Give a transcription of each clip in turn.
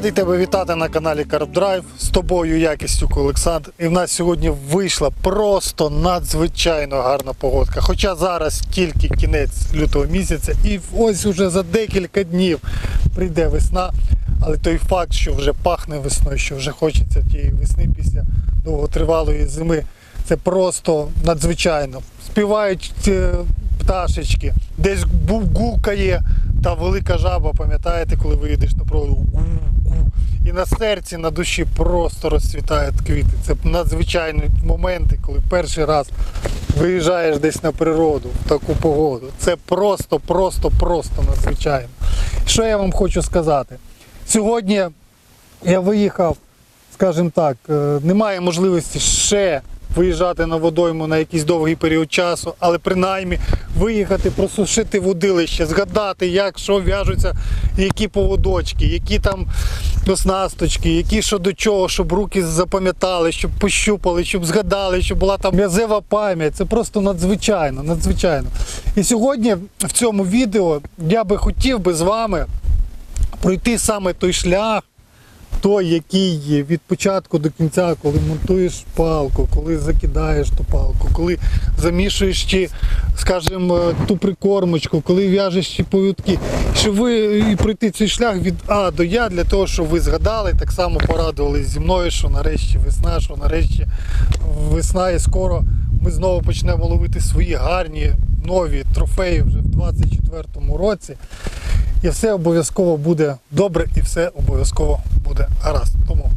Радий тебе вітати на каналі CarpDrive. З тобою якістю Олександр. І в нас сьогодні вийшла просто надзвичайно гарна погодка. Хоча зараз тільки кінець лютого місяця, і ось уже за декілька днів прийде весна. Але той факт, що вже пахне весною, що вже хочеться тієї весни після довготривалої зими, це просто надзвичайно. Співають е, пташечки, десь гукає та велика жаба, пам'ятаєте, коли виїдеш на проводу? І на серці, на душі просто розцвітають квіти. Це надзвичайні моменти, коли перший раз виїжджаєш десь на природу в таку погоду. Це просто, просто, просто надзвичайно. Що я вам хочу сказати? Сьогодні я виїхав, скажімо так, е, немає можливості ще виїжджати на водойму на якийсь довгий період часу, але принаймні виїхати, просушити водилище, згадати, як що в'яжуться, які поводочки, які там оснасточки, які що до чого, щоб руки запам'ятали, щоб пощупали, щоб згадали, щоб була там м'язева пам'ять. Це просто надзвичайно, надзвичайно. І сьогодні в цьому відео я би хотів би з вами пройти саме той шлях, той, який від початку до кінця, коли монтуєш палку, коли закидаєш ту палку, коли замішуєш ті, скажімо, ту прикормочку, коли в'яжеш ті повідки, щоб ви і пройти цей шлях від А до Я для того, щоб ви згадали, так само порадували зі мною, що нарешті весна, що нарешті весна і скоро ми знову почнемо ловити свої гарні нові трофеї вже в 24-му році. І все обов'язково буде добре, і все обов'язково буде гаразд. Тому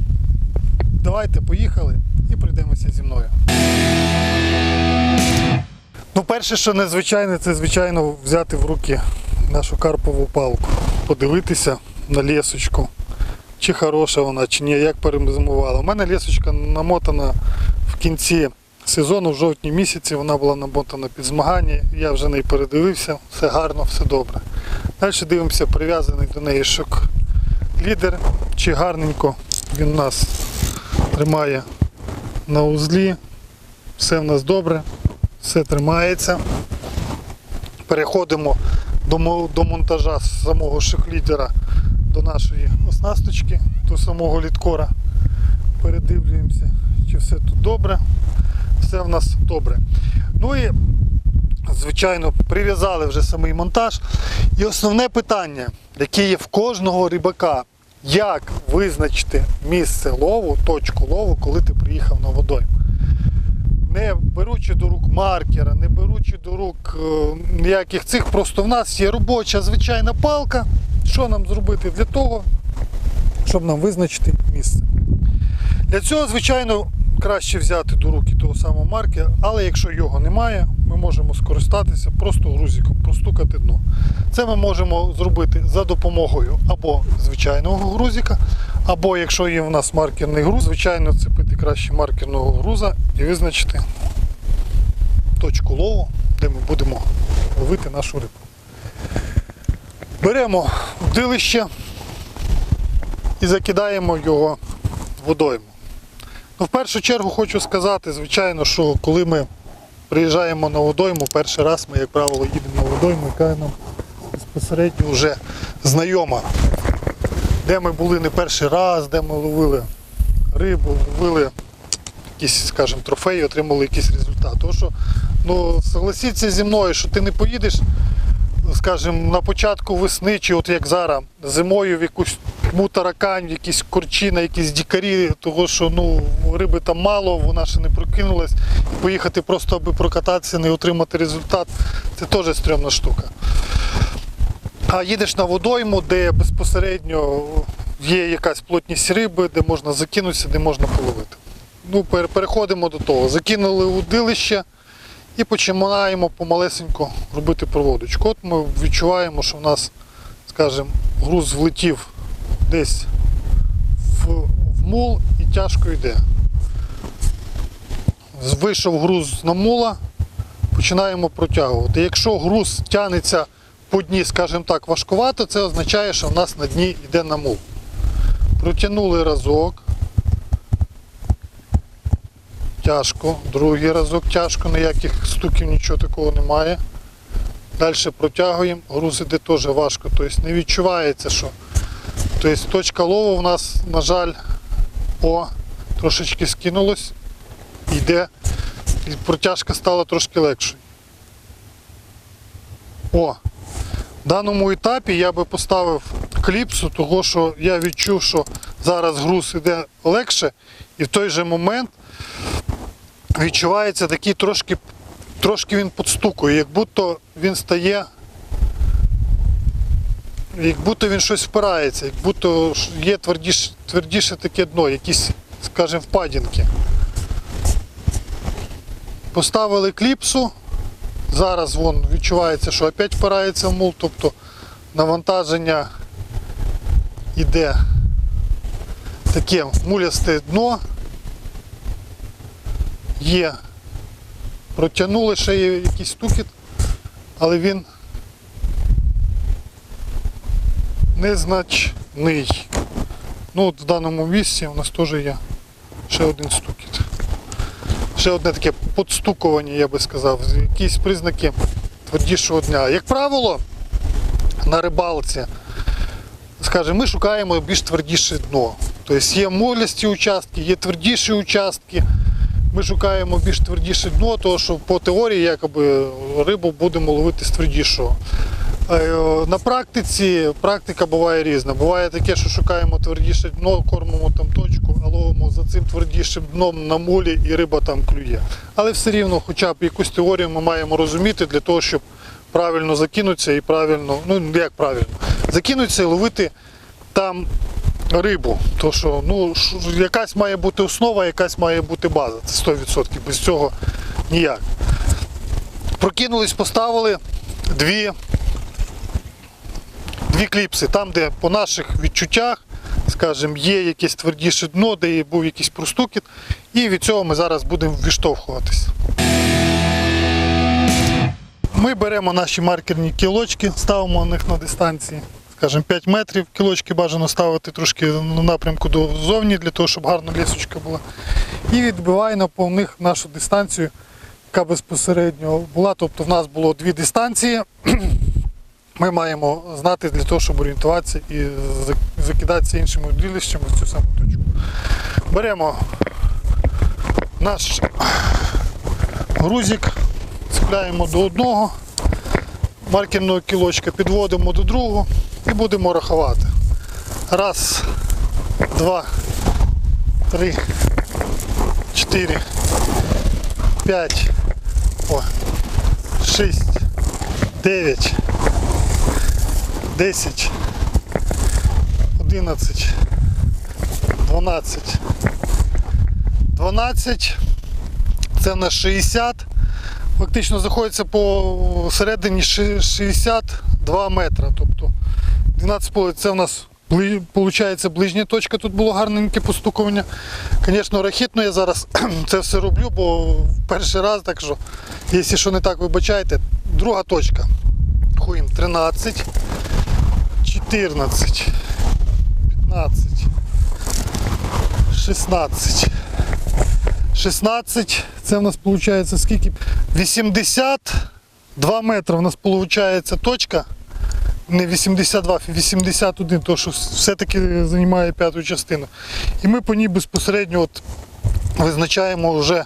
давайте поїхали і пройдемося зі мною. Ну, перше, що незвичайне, це звичайно взяти в руки нашу карпову палку, подивитися на лісочку, чи хороша вона, чи ні, як перезимувала. У мене лісочка намотана в кінці сезону, в жовтні місяці, вона була намотана під змагання. Я вже неї передивився, все гарно, все добре. Далі дивимося, прив'язаний до неї шок лідер, чи гарненько він нас тримає на узлі. Все в нас добре, все тримається. Переходимо до, до монтажа самого шоклідера до нашої оснасточки, до самого літкора. Передивлюємося, чи все тут добре. Все в нас добре. Ну і звичайно, прив'язали вже самий монтаж. І основне питання, яке є в кожного рибака, як визначити місце лову, точку лову, коли ти приїхав на водойму. Не беручи до рук маркера, не беручи до рук е, ніяких цих, просто в нас є робоча звичайна палка. Що нам зробити для того, щоб нам визначити місце? Для цього, звичайно, краще взяти до руки того самого маркера, але якщо його немає, ми можемо скористатися просто грузиком, простукати дно. Це ми можемо зробити за допомогою або звичайного грузика, або якщо є в нас маркерний груз, звичайно, цепити краще маркерного груза і визначити точку лову, де ми будемо ловити нашу рибу. Беремо удилище і закидаємо його водойму. Ну, в першу чергу хочу сказати, звичайно, що коли ми приїжджаємо на водойму, перший раз ми, як правило, їдемо на водойму, яка нам безпосередньо вже знайома. Де ми були не перший раз, де ми ловили рибу, ловили якісь, скажімо, трофеї, отримали якийсь результат. Тому що, ну, согласіться зі мною, що ти не поїдеш, скажімо, на початку весни, чи от як зараз, зимою в якусь тьму таракань, якісь корчі, на якісь дікарі, того що ну, риби там мало, вона ще не прокинулась. Поїхати просто, аби прокататися, не отримати результат, це теж стрьомна штука. А їдеш на водойму, де безпосередньо є якась плотність риби, де можна закинутися, де можна половити. Ну, переходимо до того. Закинули удилище і починаємо помалесенько робити проводочку. От ми відчуваємо, що в нас, скажімо, груз влетів десь в, в мул і тяжко йде. Вийшов груз на мула, починаємо протягувати. Якщо груз тягнеться по дні, скажімо так, важкувато, це означає, що в нас на дні йде на мул. Протягнули разок. Тяжко, другий разок тяжко, ніяких стуків, нічого такого немає. Далі протягуємо, груз іде теж важко, тобто не відчувається, що Тобто точка лову у нас, на жаль, о, трошечки скинулось. Йде. І протяжка стала трошки легшою. О, в даному етапі я би поставив кліпсу, того що я відчув, що зараз груз іде легше, і в той же момент відчувається такий трошки, трошки він підстукує, як будто він стає, як будто він щось впирається, як будто є твердіше, твердіше таке дно, якісь, скажімо, впадінки. Поставили кліпсу. Зараз вон відчувається, що опять впирається в мул, тобто навантаження йде таке мулясте дно. Є. Протягнули ще є якийсь стукіт, але він незначний. Ну от в даному місці у нас теж є ще один стукіт. Ще одне таке подстукування, я би сказав, якісь признаки твердішого дня. Як правило, на рибалці, скажімо, ми шукаємо більш твердіше дно. Тобто є молісті участки, є твердіші участки. Ми шукаємо більш твердіше дно, тому що по теорії якоби, рибу будемо ловити з твердішого. Е, На практиці практика буває різна. Буває таке, що шукаємо твердіше дно, кормимо там точку, а ловимо за цим твердішим дном на мулі і риба там клює. Але все рівно, хоча б якусь теорію ми маємо розуміти для того, щоб правильно закинутися і правильно, ну як правильно, закинутися і ловити там рибу. То що ну, якась має бути основа, якась має бути база. Це 100%. Без цього ніяк. Прокинулись, поставили дві дві кліпси, там, де по наших відчуттях, скажімо, є якесь твердіше дно, де був якийсь простукіт, і від цього ми зараз будемо відштовхуватись. Ми беремо наші маркерні кілочки, ставимо на них на дистанції, скажімо, 5 метрів. Кілочки бажано ставити трошки на напрямку до зовні, для того, щоб гарна лісочка була. І відбиваємо по них нашу дистанцію, яка безпосередньо була. Тобто в нас було дві дистанції ми маємо знати для того, щоб орієнтуватися і закидатися іншими удилищами в цю саму точку. Беремо наш грузик, цепляємо до одного маркерного кілочка, підводимо до другого і будемо рахувати. Раз, два, три, чотири, п'ять, шість, дев'ять. 10, 11, 12, 12, це на 60. Фактично знаходиться по середині 62 метра. Тобто 12,5 це в нас виходить ближня точка, тут було гарненьке постукування. Звісно, рахітно я зараз це все роблю, бо перший раз, так що, якщо що не так, вибачайте. Друга точка. Хуєм 13. 14, 15, 16, 16, це в нас виходить скільки? 82 метри у нас виходить точка. Не 82, 81, тому що все-таки займає п'яту частину. І ми по ній безпосередньо от визначаємо вже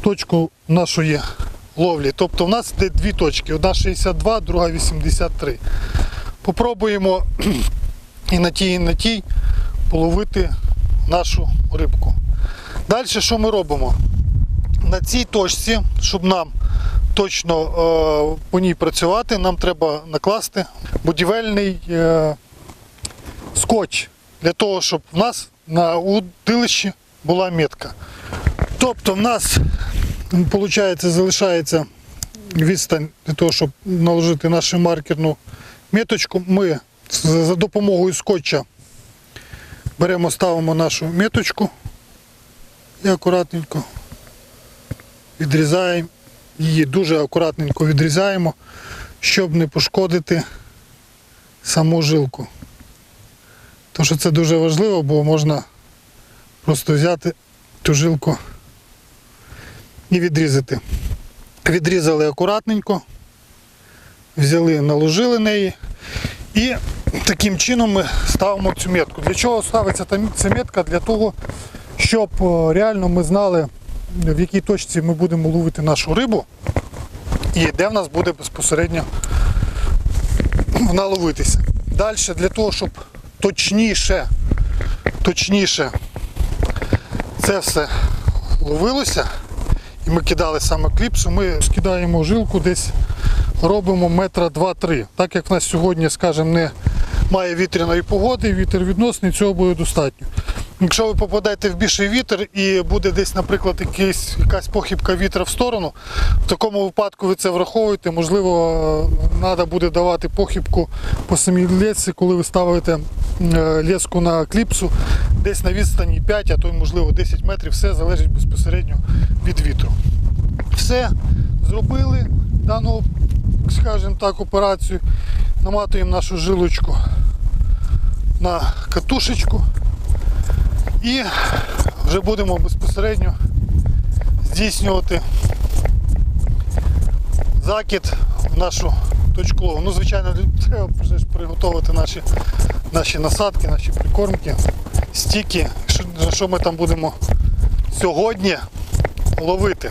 точку нашої ловлі. Тобто у нас йде дві точки. Одна 62, друга 83. Попробуємо і на тій, і на тій половити нашу рибку. Далі що ми робимо? На цій точці, щоб нам точно е, по ній працювати, нам треба накласти будівельний е, скотч для того, щоб в нас на удилищі була метка. Тобто в нас виходить, залишається відстань для того, щоб наложити нашу маркерну меточку. Ми за допомогою скотча беремо, ставимо нашу меточку і акуратненько відрізаємо її, дуже акуратненько відрізаємо, щоб не пошкодити саму жилку. Тому що це дуже важливо, бо можна просто взяти ту жилку і відрізати. Відрізали акуратненько, взяли, наложили неї і таким чином ми ставимо цю метку. Для чого ставиться ця метка? Для того, щоб е, реально ми знали, в якій точці ми будемо ловити нашу рибу і де в нас буде безпосередньо вона ловитися. Далі для того, щоб точніше, точніше це все ловилося, і ми кидали саме кліпсу, ми скидаємо жилку десь робимо метра 2-3. Так як в нас сьогодні, скажімо, не має вітряної погоди, вітер відносний, цього буде достатньо. Якщо ви попадете в більший вітер і буде десь, наприклад, якийсь, якась похибка вітра в сторону, в такому випадку ви це враховуєте. Можливо, треба буде давати похибку по самій лесці, коли ви ставите е, леску на кліпсу десь на відстані 5, а то й можливо 10 метрів, все залежить безпосередньо від вітру. Все зробили дану, скажімо так, операцію. Наматуємо нашу жилочку на катушечку і вже будемо безпосередньо здійснювати закид в нашу точку. Ну, звичайно, треба приготувати наші, наші насадки, наші прикормки, стіки, що, що ми там будемо сьогодні ловити.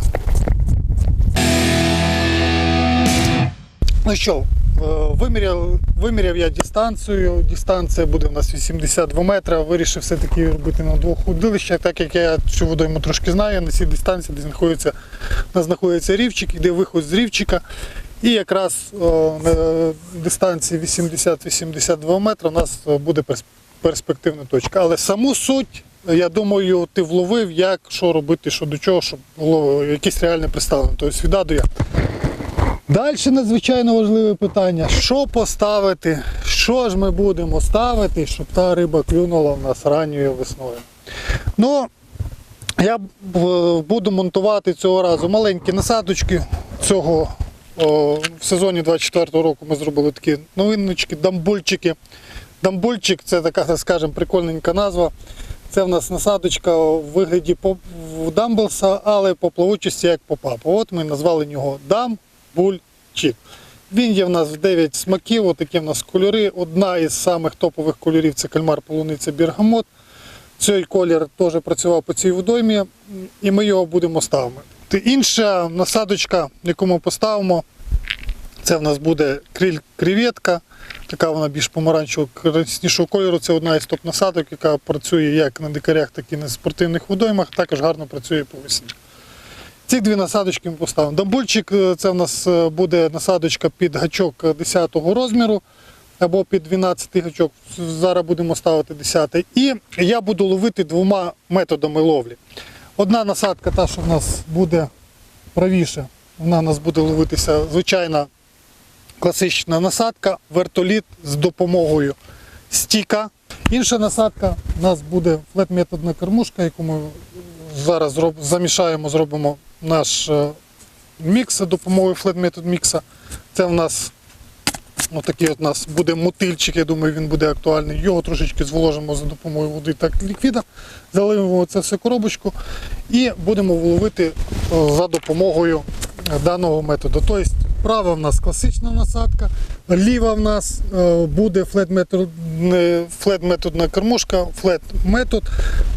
Ну що, е, виміряв, виміряв я дистанцію. Дистанція буде у нас 82 метри. Вирішив все-таки робити на двох удилищах, так як я цю водойму трошки знаю. На цій дистанції, де знаходиться, нас знаходиться рівчик, іде виход з рівчика. І якраз о, на дистанції 80-82 метри у нас буде перспективна точка. Але саму суть, я думаю, ти вловив, як що робити, що до чого, щоб було якесь реальне представлення. Тобто від до Я. Далі надзвичайно важливе питання: що поставити, що ж ми будемо ставити, щоб та риба клюнула в нас ранньою весною. Ну, я буду монтувати цього разу маленькі насадочки. Цього о, в сезоні 24 року ми зробили такі новиночки, дамбульчики. Дамбульчик це така, скажімо, прикольненька назва. Це в нас насадочка у вигляді дамблса, але по плавучості як попап. От ми назвали його дамбульчик. Він є в нас в 9 смаків, отакі в нас кольори. Одна із самих топових кольорів це кальмар полуниця Біргамот. Цей колір теж працював по цій водоймі, і ми його будемо ставити. Інша насадочка, яку ми поставимо, це в нас буде криль креветка. Така вона більш помаранчево краснішого кольору. Це одна із топ-насадок, яка працює як на дикарях, так і на спортивних водоймах, також гарно працює по весні. Ці дві насадочки ми поставимо. Дамбульчик е, це в нас е, буде насадочка під гачок 10-го розміру або під 12 гачок. Зараз будемо ставити 10 І я буду ловити двома методами ловлі. Одна насадка, та, що в нас буде правіше, вона у нас буде ловитися звичайна класична насадка, вертоліт з допомогою стіка. Інша насадка у нас буде флет-методна кормушка, яку ми зараз замішаємо, зробимо наш е, мікс за допомогою флет-метод мікса. Це в нас Отакий от у нас буде мотильчик, я думаю, він буде актуальний. Його трошечки зволожимо за допомогою води та ліквіда, заливимо це все коробочку і будемо ловити е, за допомогою даного методу. Тобто права в нас класична насадка, ліва в нас е, буде флет-методна кормушка, флет-метод.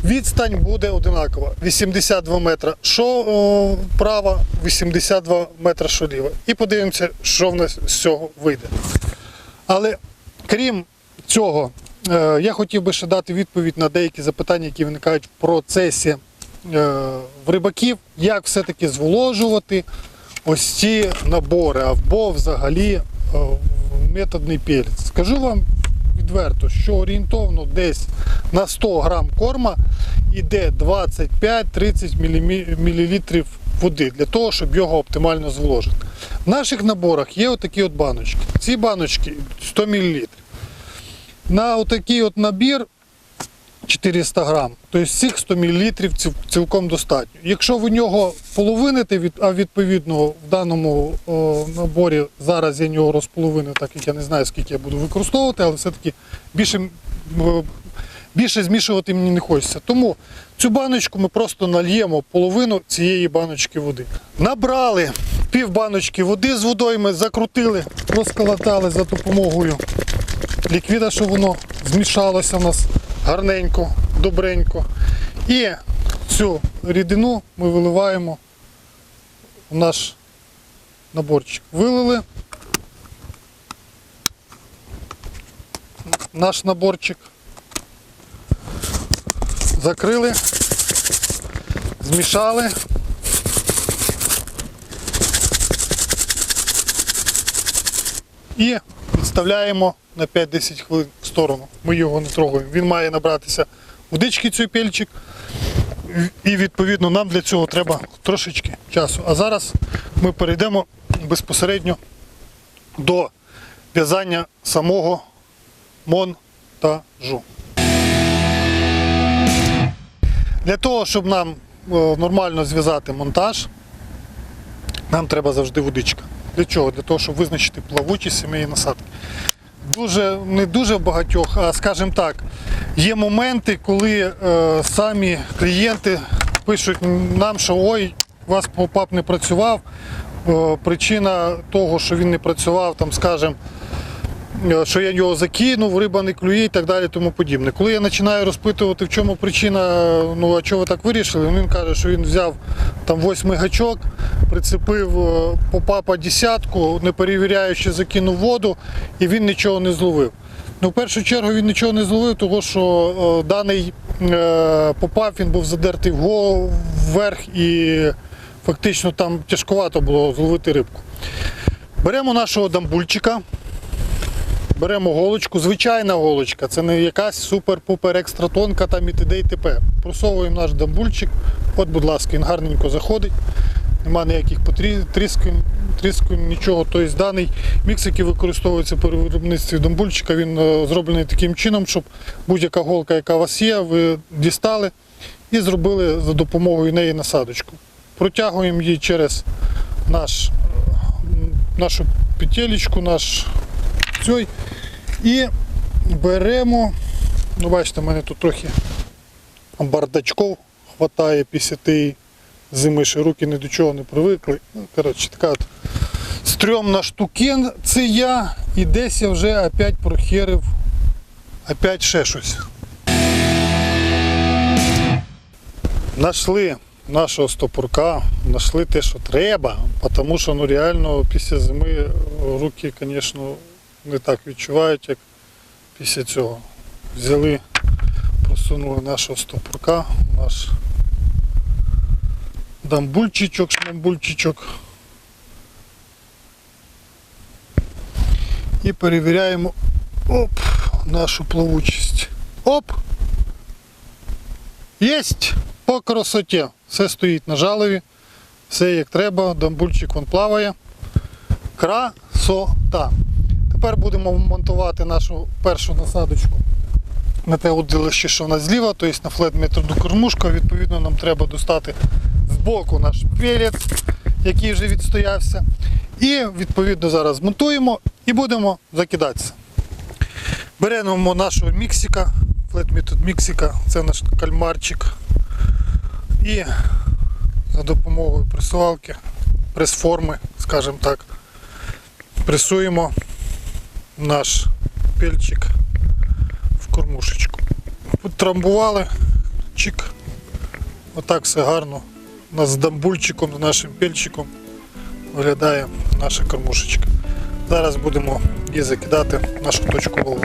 Відстань буде одинакова 82 метра. Що права, 82 метра, що ліва. І подивимося, що в нас з цього вийде. Але крім цього, е, я хотів би ще дати відповідь на деякі запитання, які виникають в процесі е, в рибаків, як все-таки зволожувати ось ці набори або взагалі е, методний перець. Скажу вам відверто, що орієнтовно десь на 100 грам корма йде 25-30 мл води для того, щоб його оптимально зволожити. В наших наборах є отакі от баночки. Ці баночки 100 мл. На отакий от набір 400 грам, тобто цих 100 мл цілком достатньо. Якщо ви нього половините, а відповідно в даному наборі зараз я нього розполовину, так як я не знаю, скільки я буду використовувати, але все-таки більше, більше змішувати мені не хочеться. Тому цю баночку ми просто нальємо половину цієї баночки води. Набрали пів баночки води з водою, ми закрутили, розколотали за допомогою ліквіда, щоб воно змішалося в нас гарненько, добренько. І цю рідину ми виливаємо в наш наборчик. Вилили наш наборчик. Закрили, змішали. І відставляємо на 5-10 хвилин в сторону. Ми його не трогаємо. Він має набратися водички цей пельчик. І відповідно нам для цього треба трошечки часу. А зараз ми перейдемо безпосередньо до в'язання самого монтажу. Для того, щоб нам е, нормально зв'язати монтаж, нам треба завжди водичка. Для чого? Для того, щоб визначити плавучість сімейної насадки. Дуже, не дуже багатьох, а скажімо так, є моменти, коли е, самі клієнти пишуть нам, що ой, у вас попап не працював. Е, причина того, що він не працював, там, скажімо, що я його закинув, риба не клює і так далі, тому подібне. Коли я починаю розпитувати, в чому причина, ну а чого ви так вирішили, він каже, що він взяв там восьмий гачок, прицепив е, попапа десятку, не перевіряючи, закинув воду, і він нічого не зловив. Ну, в першу чергу він нічого не зловив, тому що е, даний е, попап він був задертий вверх і фактично там тяжковато було зловити рибку. Беремо нашого дамбульчика, беремо голочку, звичайна голочка, це не якась супер-пупер екстра тонка там і т.д. і т.п. Просовуємо наш дамбульчик, от, будь ласка, він гарненько заходить, нема ніяких потрі- тріскань, тріскань, нічого. Тобто даний мікс, який використовується при виробництві дамбульчика, він е, зроблений таким чином, щоб будь-яка голка, яка у вас є, ви дістали і зробили за допомогою неї насадочку. Протягуємо її через наш, нашу петелечку, наш цей, і беремо, ну бачите, в мене тут трохи бардачков хватає після тієї зими, що руки ні до чого не привикли. Ну, коротше, така от стрьомна штукен, це я, і десь я вже опять прохерив, опять ще щось. Нашли нашого стопурка, знайшли те, що треба, тому що ну, реально після зими руки, звісно, не так відчувають, як після цього. Взяли, просунули нашого стопурка, наш дамбульчичок, шмамбульчичок. І перевіряємо оп, нашу плавучість. Оп! Єсть! По красоті. Все стоїть на жалові, все як треба, дамбульчик вон плаває. Красота. Тепер будемо монтувати нашу першу насадочку на те удилище, що в нас зліва, тобто на флет методу кормушка. Відповідно, нам треба достати з боку наш пелець, який вже відстоявся. І відповідно зараз змонтуємо і будемо закидатися. Беремо нашого міксика, флет міксика, це наш кальмарчик. І за допомогою пресувалки, прес-форми, скажімо так, пресуємо наш пельчик в кормушечку. Трамбували, чик. Отак все гарно. У нас з дамбульчиком, з нашим пельчиком виглядає наша кормушечка. Зараз будемо її закидати в нашу точку лову.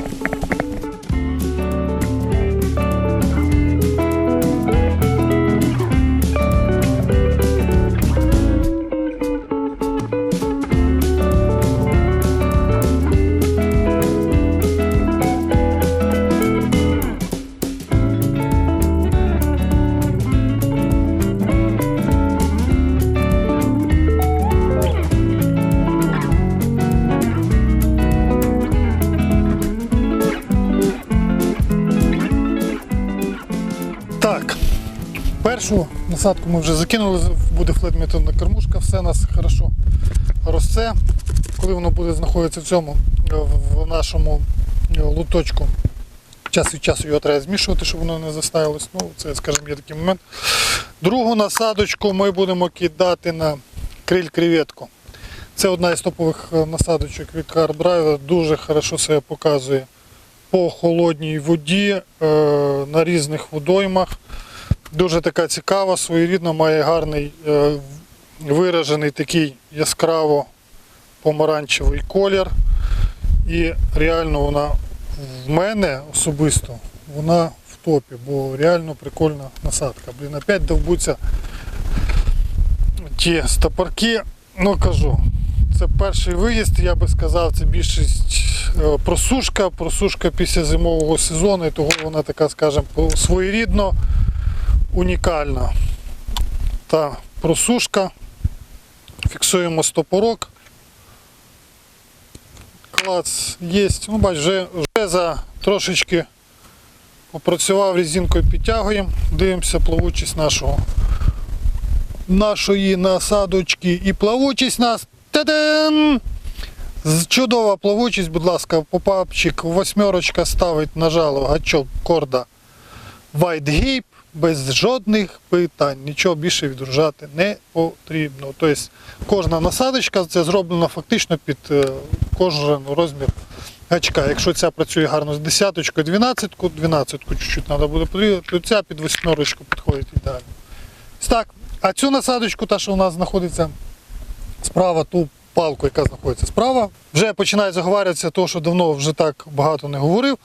Першу насадку ми вже закинули, буде флет-методна кормушка, все у нас хорошо росте. Коли воно буде знаходитися в цьому, е, в нашому е, луточку, час від часу його треба змішувати, щоб воно не заставилось. Ну, це, скажімо, є такий момент. Другу насадочку ми будемо кидати на криль креветку. Це одна із топових е, насадочок від Drive, дуже хорошо себе показує по холодній воді на різних водоймах. Дуже така цікава, своєрідна, має гарний е, виражений такий яскраво помаранчевий колір. І реально вона в мене особисто вона в топі, бо реально прикольна насадка. Блін, опять довбуться ті стопорки. Ну кажу, це перший виїзд, я би сказав, це більшість е, просушка, просушка після зимового сезону, і того вона така, скажімо, своєрідно унікальна. Та просушка. Фіксуємо стопорок. Клац є. Ну, бач, вже, вже за трошечки попрацював резинкою, підтягуємо, дивимося плавучість нашого нашої насадочки і плавучість нас. Та-дам! Чудова плавучість, будь ласка, попапчик, восьмерочка ставить нажало гачок корда White Gape без жодних питань. Нічого більше відгружати не потрібно. Тобто кожна насадочка це зроблена фактично під е, кожен розмір гачка. Якщо ця працює гарно з десяточкою, дванадцятку, дванадцятку чуть-чуть треба буде потрібно, то ця під восьмерочку підходить ідеально. Так, а цю насадочку, та, що у нас знаходиться справа, ту палку, яка знаходиться справа, вже починає заговарюватися, того, що давно вже так багато не говорив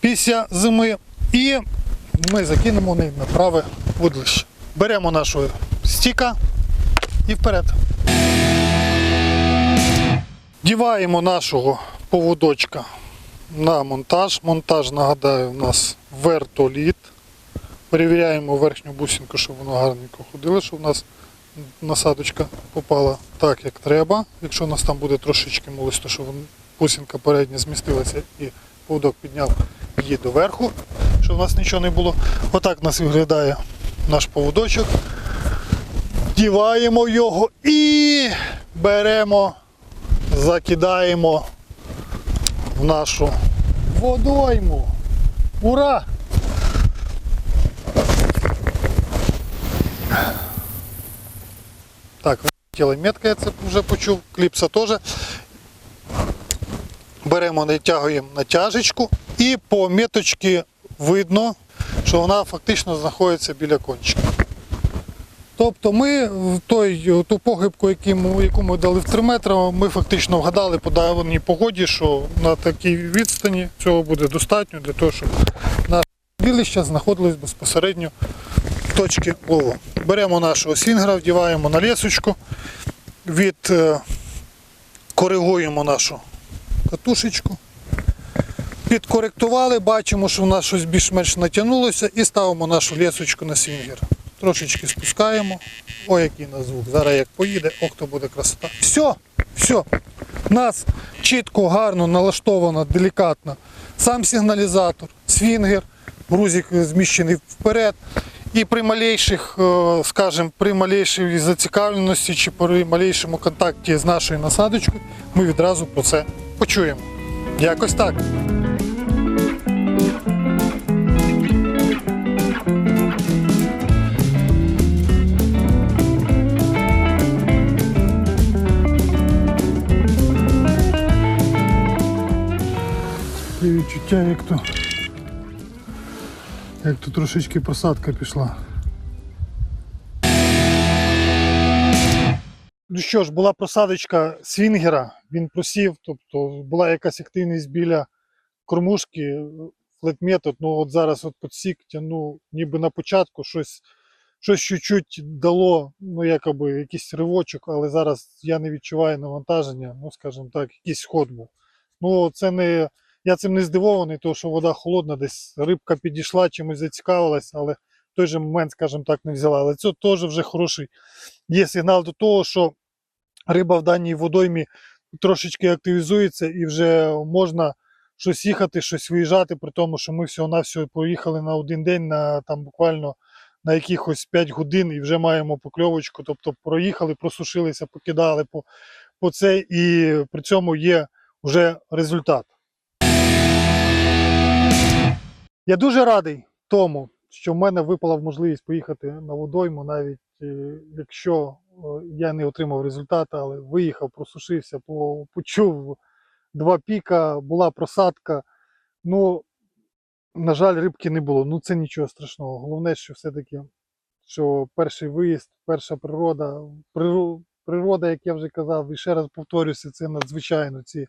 після зими. І ми закинемо неї на праве вудлище. Беремо нашого стіка і вперед. Діваємо нашого поводочка на монтаж. Монтаж, нагадаю, у нас вертоліт. Перевіряємо верхню бусинку, щоб воно гарненько ходило, щоб у нас насадочка попала так, як треба. Якщо у нас там буде трошечки молисто, щоб вон- бусинка передня змістилася і поводок підняв її доверху, щоб у нас нічого не було. Отак у нас виглядає наш поводочок. Діваємо його і беремо, закидаємо в нашу водойму. Ура! Так, тіло метка, я це вже почув, кліпса теж. Беремо, натягуємо натяжечку і по меточці видно, що вона фактично знаходиться біля кончика. Тобто ми в той, ту погибку, яку ми, дали в 3 метри, ми фактично вгадали по даній погоді, що на такій відстані цього буде достатньо для того, щоб наше білище знаходилось безпосередньо в точці лову. Беремо нашого свінгера, вдіваємо на лісочку, від, е, коригуємо нашу катушечку. Підкоректували, бачимо, що в нас щось більш-менш натягнулося і ставимо нашу лісочку на свінгер. Трошечки спускаємо. Ой, який на звук. Зараз як поїде, ох, то буде красота. Все, все. У нас чітко, гарно налаштовано, делікатно. Сам сигналізатор, свінгер, грузик зміщений вперед. І при малейших, е, скажімо, при малейшій зацікавленості чи при малейшому контакті з нашою насадочкою ми відразу про це почуємо. Якось так. Відчуття, як то, як то трошечки посадка пішла. Ну що ж, була просадочка свінгера, він просів, тобто була якась активність біля кормушки, флетметод, ну от зараз от подсік тягну, ніби на початку щось, щось чуть-чуть дало, ну якоби якийсь ривочок, але зараз я не відчуваю навантаження, ну скажімо так, якийсь ход був. Ну це не, я цим не здивований, тому що вода холодна, десь рибка підійшла, чимось зацікавилась, але в той же момент, скажімо так, не взяла. Але це теж вже хороший є сигнал до того, що риба в даній водоймі трошечки активізується і вже можна щось їхати, щось виїжджати, при тому, що ми всього-навсього поїхали на один день, на там буквально на якихось 5 годин і вже маємо покльовочку. Тобто проїхали, просушилися, покидали по, по це, і при цьому є вже результат. Я дуже радий тому, що в мене випала можливість поїхати на водойму, навіть е, якщо е, я не отримав результату, але виїхав, просушився, почув два піка, була просадка. Ну, на жаль, рибки не було. Ну це нічого страшного. Головне, що все-таки, що перший виїзд, перша природа, природа, як я вже казав, і ще раз повторюся, це надзвичайно. Ці,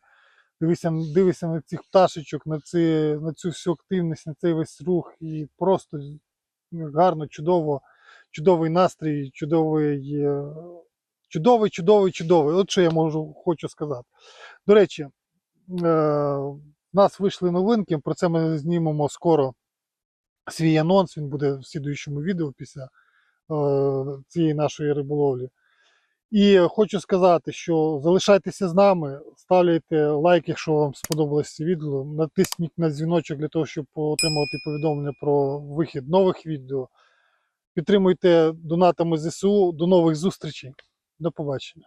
дивися, дивися на цих пташечок, на, ці, на цю всю активність, на цей весь рух, і просто гарно, чудово, чудовий настрій, чудовий, е, чудовий, чудовий, чудовий. От що я можу хочу сказати. До речі, е, в нас вийшли новинки, про це ми знімемо скоро свій анонс. Він буде в слідуючому відео після е, цієї нашої риболовлі. І хочу сказати, що залишайтеся з нами, ставляйте лайк, якщо вам сподобалось це відео. Натисніть на дзвіночок для того, щоб отримувати повідомлення про вихід нових відео. Підтримуйте донатами ЗСУ. До нових зустрічей. До побачення.